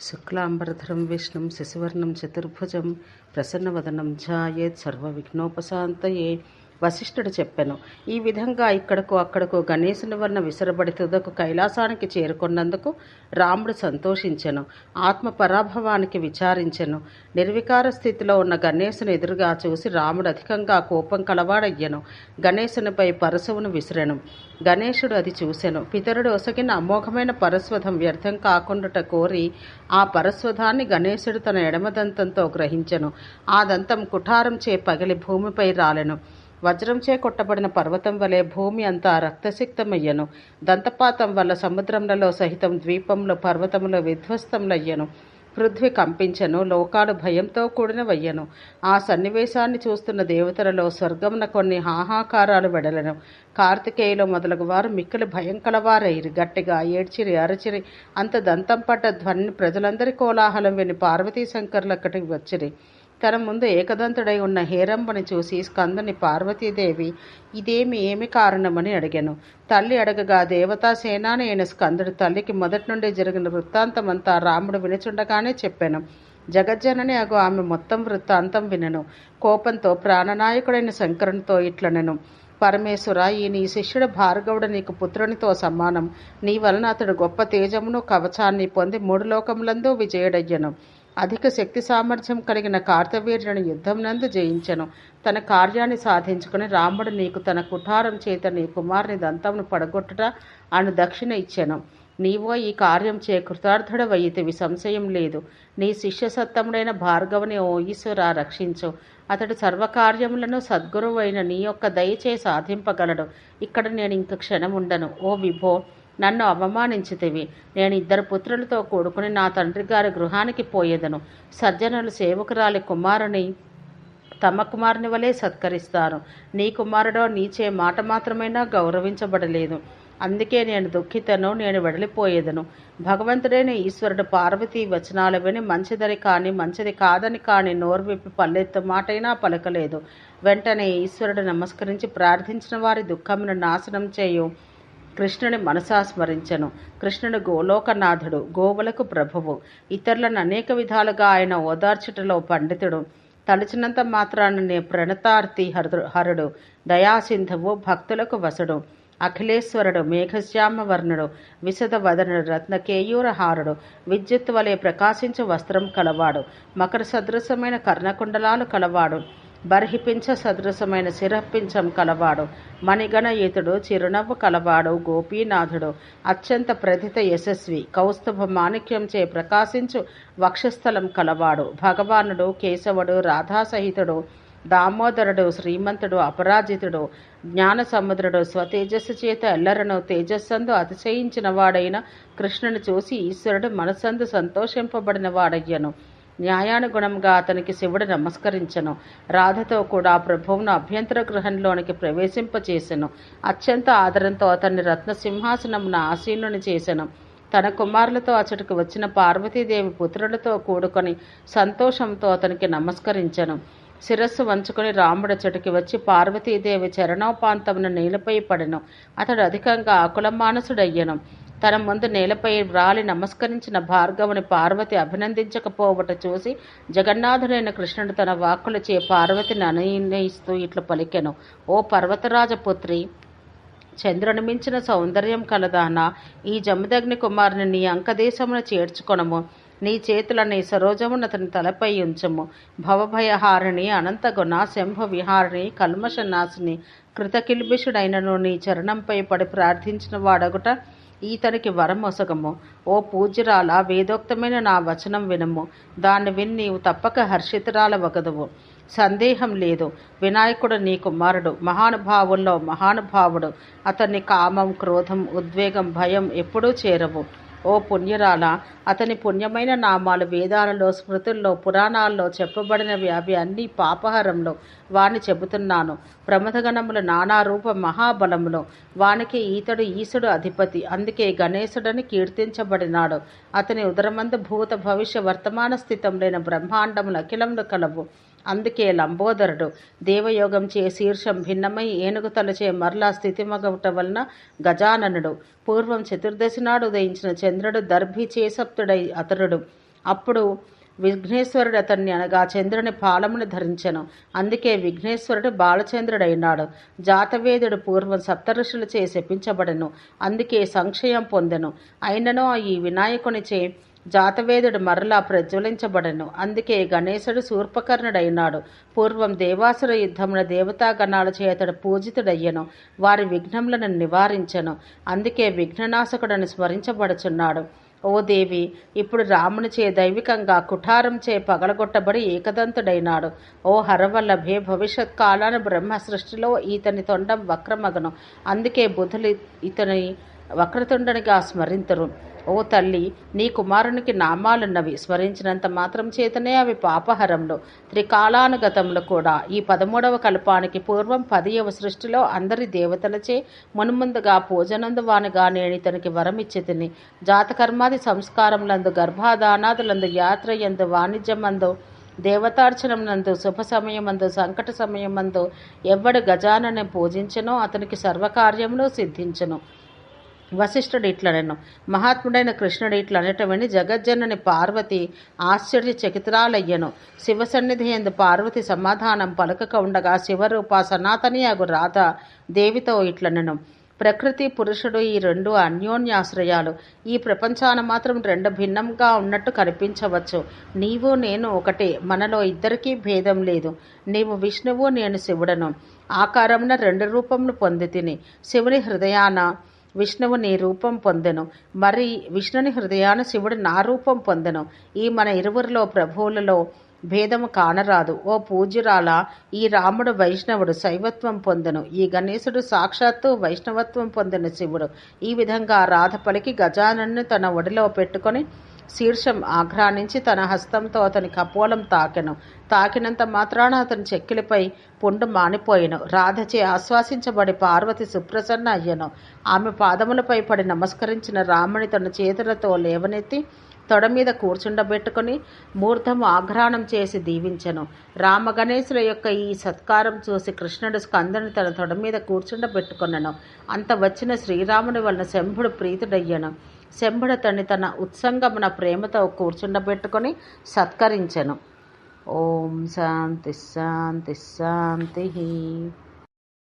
శుక్లాంబరధరం విష్ణుం శశివర్ణం చతుర్భుజం ప్రసన్నవదనం ఝాయేత్ సర్వవిఘ్నోపశాంతయే. వశిష్ఠుడు చెప్పెను. ఈ విధంగా ఇక్కడకు అక్కడకు గణేశుని వలన విసరబడి తుదకు కైలాసానికి చేరుకున్నందుకు రాముడు సంతోషించెను. ఆత్మ పరాభవానికి విచారించెను. నిర్వికార స్థితిలో ఉన్న గణేశుని ఎదురుగా చూసి రాముడు అధికంగా కోపం కలవాడయ్యను. గణేశునిపై పరశువును విసిరెను. గణేశుడు అది చూసెను. పితరుడు ఒసగిన అమోఘమైన పరస్వధం వ్యర్థం కాకుండాట కోరి ఆ పరస్వధాన్ని గణేశుడు తన ఎడమదంతంతో గ్రహించెను. ఆ దంతం కుఠారం చే పగిలి భూమిపై రాలెను. వజ్రంచే కొట్టబడిన పర్వతం వలె భూమి అంతా రక్తసిక్తమయ్యను. దంతపాతం వల్ల సముద్రములలో సహితం ద్వీపంలో పర్వతములో విధ్వస్తములయ్యను. పృథ్వీ కంపించను లోకాలు భయంతో కూడినవయ్యను. ఆ సన్నివేశాన్ని చూస్తున్న దేవతలలో స్వర్గమున కొన్ని హాహాకారాలు వెడలను. కార్తికేయులు మొదలగు వారు మిక్కిలి భయంకరవారైరి గట్టిగా ఏడ్చిరి అరచిరి అంత దంతం పడ్డ ధ్వని ప్రజలందరి కోలాహలం విని పార్వతీ శంకర్లు అక్కడికి వచ్చిరి. తన ముందు ఏకదంతుడై ఉన్న హేరంబని చూసి స్కందుని పార్వతీదేవి ఇదేమి ఏమి కారణమని అడిగాను. తల్లి అడగగా దేవతా సేనాని అయిన స్కందుడు తల్లికి మొదటి నుండి జరిగిన వృత్తాంతమంతా రాముడు వినుచుండగానే చెప్పాను. జగజ్జనని అగు ఆమె మొత్తం వృత్తాంతం వినను. కోపంతో ప్రాణనాయకుడైన శంకరునితో ఇట్లనెను పరమేశ్వర ఈ నీ శిష్యుడు భార్గవుడు నీకు పుత్రునితో సమానం. నీ వలన అతడు గొప్ప తేజమును కవచాన్ని పొంది మూడు లోకములందు విజయుడయ్యను. అధిక శక్తి సామర్థ్యం కలిగిన కార్తవీర్యుని యుద్ధం నందు జయించను. తన కార్యాన్ని సాధించుకుని రాముడు నీకు తన కుఠారం చేత నీ కుమారుని దంతమును పడగొట్టుట అను దక్షిణ ఇచ్చెను. నీవో ఈ కార్యం చే కృతార్థుడవయితివి సంశయం లేదు. నీ శిష్యసత్తముడైన భార్గవుని ఓ ఈశ్వర రక్షించు. అతడు సర్వకార్యములను సద్గురువైన నీ యొక్క దయచే సాధింపగలడు. ఇక్కడ నేను ఇంక క్షణం ఉండను ఓ విభో నన్ను అవమానించితివి. నేను ఇద్దరు పుత్రులతో కూడుకుని నా తండ్రి గారి గృహానికి పోయేదను. సజ్జనులు సేవకురాలి కుమారుని తమ కుమారుని వలె సత్కరిస్తారు నీ కుమారుడో నీచే మాట మాత్రమైనా గౌరవించబడలేదు. అందుకే నేను దుఃఖితను నేను వెడలిపోయేదను. భగవంతుడైన ఈశ్వరుడు పార్వతీ వచనాలు విని మంచిదని కానీ మంచిది కాదని కాని నోరు విప్పి పల్లెత్తు మాటైనా పలకలేదు. వెంటనే ఈశ్వరుడు నమస్కరించి ప్రార్థించిన వారి దుఃఖమును నాశనం చేయు. కృష్ణుని మనసా స్మరించను కృష్ణుడు గోలోకనాథుడు గోవులకు ప్రభువు. ఇతరులను అనేక విధాలుగా ఆయన ఓదార్చుటలో పండితుడు. తలచినంత మాత్రాన నే ప్రణతార్తి హరుడు హరుడు దయాసింధువు భక్తులకు వసుడు. అఖిలేశ్వరుడు మేఘశ్యామ వర్ణుడు విశద వదనుడు రత్నకేయూరహారుడు. విద్యుత్ వలె ప్రకాశించు వస్త్రం కలవాడు. మకర సదృశమైన కర్ణకుండలాలు కలవాడు. బర్హిపించ సదృశమైన శిరపించం కలవాడు. మణిగణయుతుడు చిరునవ్వు కలవాడు గోపీనాథుడు. అత్యంత ప్రథిత యశస్వి. కౌస్తుభ మాణిక్యంచే ప్రకాశించు వక్షస్థలం కలవాడు. భగవానుడు కేశవుడు రాధాసహితుడు దామోదరుడు శ్రీమంతుడు అపరాజితుడు. జ్ఞాన సముద్రుడు స్వతేజస్సు చేత ఎల్లరను తేజస్సందు అతిశయించిన వాడైన కృష్ణుని చూసి ఈశ్వరుడు మనసందు సంతోషింపబడిన వాడయ్యను న్యాయానుగుణంగా అతనికి శివుడు నమస్కరించను. రాధతో కూడా ప్రభువును అభ్యంతర గృహంలోనికి ప్రవేశింపచేసెను. అత్యంత ఆదరంతో అతన్ని రత్న సింహాసనమున ఆసీనుని చేసెను. తన కుమారులతో అతడికి వచ్చిన పార్వతీదేవి పుత్రులతో కూడుకొని సంతోషంతో అతనికి నమస్కరించను. శిరస్సు వంచుకొని రాముడు చెట్టుకి వచ్చి పార్వతీదేవి చరణోపాంతమున నీలపై పడెను. అతడు అధికంగా ఆకుల మానసుడయ్యను. తన ముందు నేలపై వ్రాలి నమస్కరించిన భార్గవుని పార్వతి అభినందించకపోవట చూసి జగన్నాథుడైన కృష్ణుడు తన వాక్కులచే పార్వతిని అనునయిస్తూ ఇట్లు పలికెను. ఓ పర్వతరాజపుత్రి చంద్రుని మించిన సౌందర్యం కలదానా? ఈ జమదగ్ని కుమారుని నీ అంకదేశమున చేర్చుకొనము. నీ చేతులని సరోజమున అతని తలపై ఉంచము. భవభయహారిణి అనంతగుణ శంభ విహారిణి కల్మషనాశిని కృతకిల్బిషుడైనను నీ చరణంపై పడి ప్రార్థించిన వాడగుట ఈతనికి వరమొసగము ఓ పూజ్యురాల వేదోక్తమైన నా వచనం వినము. దాన్ని విని నీవు తప్పక హర్షితురాల వగదువు సందేహం లేదు. వినాయకుడు నీ కుమారుడు. మహానుభావుల్లో మహానుభావుడు. అతన్ని కామం క్రోధం ఉద్వేగం భయం ఎప్పుడూ చేరవు. ఓ పుణ్యరాల అతని పుణ్యమైన నామాలు వేదాలలో స్మృతుల్లో పురాణాల్లో చెప్పబడినవి. అవి అన్నీ పాపహరంలో వాని చెబుతున్నాను. ప్రమథగణముల నానా రూప మహాబలములు. వానికి ఈతడు ఈశుడు అధిపతి. అందుకే గణేశుడని కీర్తించబడినాడు. అతని ఉదరమందు భూత భవిష్య వర్తమాన స్థితం లేని బ్రహ్మాండములు అఖిలములు కలవు. అందుకే లంబోదరుడు దేవయోగం చే శీర్షం భిన్నమై ఏనుగు తలచే మరలా స్థితిమగవట వలన గజాననుడు. పూర్వం చతుర్దశి నాడు ఉదయించిన చంద్రుడు దర్భి చేసప్తుడై అతరుడు. అప్పుడు విఘ్నేశ్వరుడు అతన్ని అనగా చంద్రుని పాలమును ధరించెను. అందుకే విఘ్నేశ్వరుడు బాలచంద్రుడైనాడు. జాతవేదుడు పూర్వం సప్తఋషులచే శపించబడెను. అందుకే సంక్షయం పొందెను. అయినను ఈ వినాయకునిచే జాతవేదుడు మరలా ప్రజ్వలించబడను. అందుకే గణేశుడు శూర్పకర్ణుడైనాడు. పూర్వం దేవాసుర యుద్ధమున దేవతాగణాల చేతడు పూజితుడయ్యను. వారి విఘ్నములను నివారించెను. అందుకే విఘ్ననాశకుడని స్మరించబడుచున్నాడు. ఓ దేవి ఇప్పుడు రామునిచే దైవికంగా కుఠారంచే పగలగొట్టబడి ఏకదంతుడైనాడు. ఓ హరవల్లభే భవిష్యత్ కాలాన బ్రహ్మ సృష్టిలో ఈతని తొండం వక్రమగను. అందుకే బుధులు ఇతని వక్రతుండనిగా స్మరింతురు. ఓ తల్లి నీ కుమారునికి నామాలున్నవి స్మరించినంత మాత్రం చేతనే అవి పాపహరంలో. త్రికాలానుగతంలో కూడా ఈ పదమూడవ కల్పానికి పూర్వం పదియవ సృష్టిలో అందరి దేవతలచే మునుముందుగా పూజనందువానుగా నేను ఇతనికి వరమిచ్చి తిని జాతకర్మాది సంస్కారములందు గర్భాదానాదులందు యాత్ర ఎందు వాణిజ్యమందు దేవతార్చనం నందు శుభ సమయమందు సంకట సమయమందు ఎవ్వడు గజానని పూజించనో అతనికి సర్వకార్యములు సిద్ధించను. వశిష్ఠుడు ఇట్లనెను మహాత్ముడైన కృష్ణుడు ఇట్లా విని జగజ్జనని పార్వతి ఆశ్చర్యచకితురాలయ్యను శివ సన్నిధి ఎందు పార్వతి సమాధానం పలకక ఉండగా శివరూప సనాతని అగు రాధ దేవితో ఇట్లనెను ప్రకృతి పురుషుడు ఈ రెండు అన్యోన్యాశ్రయాలు ఈ ప్రపంచాన మాత్రం రెండు భిన్నంగా ఉన్నట్టు కనిపించవచ్చు. నీవు నేను ఒకటే మనలో ఇద్దరికీ భేదం లేదు. నీవు విష్ణువు నేను శివుడను. ఆకారమున రెండు రూపమును పొంది తిని శివుని హృదయాన విష్ణువు నీ రూపం పొందెను. మరి విష్ణుని హృదయాన శివుడు నా రూపం పొందెను. ఈ మన ఇరువురిలో ప్రభువులలో భేదము కానరాదు. ఓ పూజ్యురాల ఈ రాముడు వైష్ణవుడు శైవత్వం పొందెను. ఈ గణేశుడు సాక్షాత్తు వైష్ణవత్వం పొందిన శివుడు. ఈ విధంగా రాధ పలికి గజానన్ను తన ఒడిలో పెట్టుకొని శీర్షం ఆఘ్రానించి తన హస్తంతో అతని కపోలం తాకెను. తాకినంత మాత్రాన అతని చెక్కిలిపై పుండు మానిపోయెను. రాధచే ఆశ్వాసించబడి పార్వతి సుప్రసన్న అయ్యను. ఆమె పాదములపై పడి నమస్కరించిన రాముని తన చేతులతో లేవనెత్తి తొడ మీద కూర్చుండబెట్టుకుని మూర్ధము ఆఘ్రాణం చేసి దీవించెను. రామగణేశుల యొక్క ఈ సత్కారం చూసి కృష్ణుడు స్కందుని తన తొడ మీద కూర్చుండబెట్టుకున్నను అంత వచ్చిన శ్రీరాముని వలన శంభుడు ప్రీతుడయ్యను. శంభుడతని తన ఉత్సంగమున ప్రేమతో కూర్చుండబెట్టుకొని సత్కరించెను. ఓం శాంతి శాంతి శాంతి.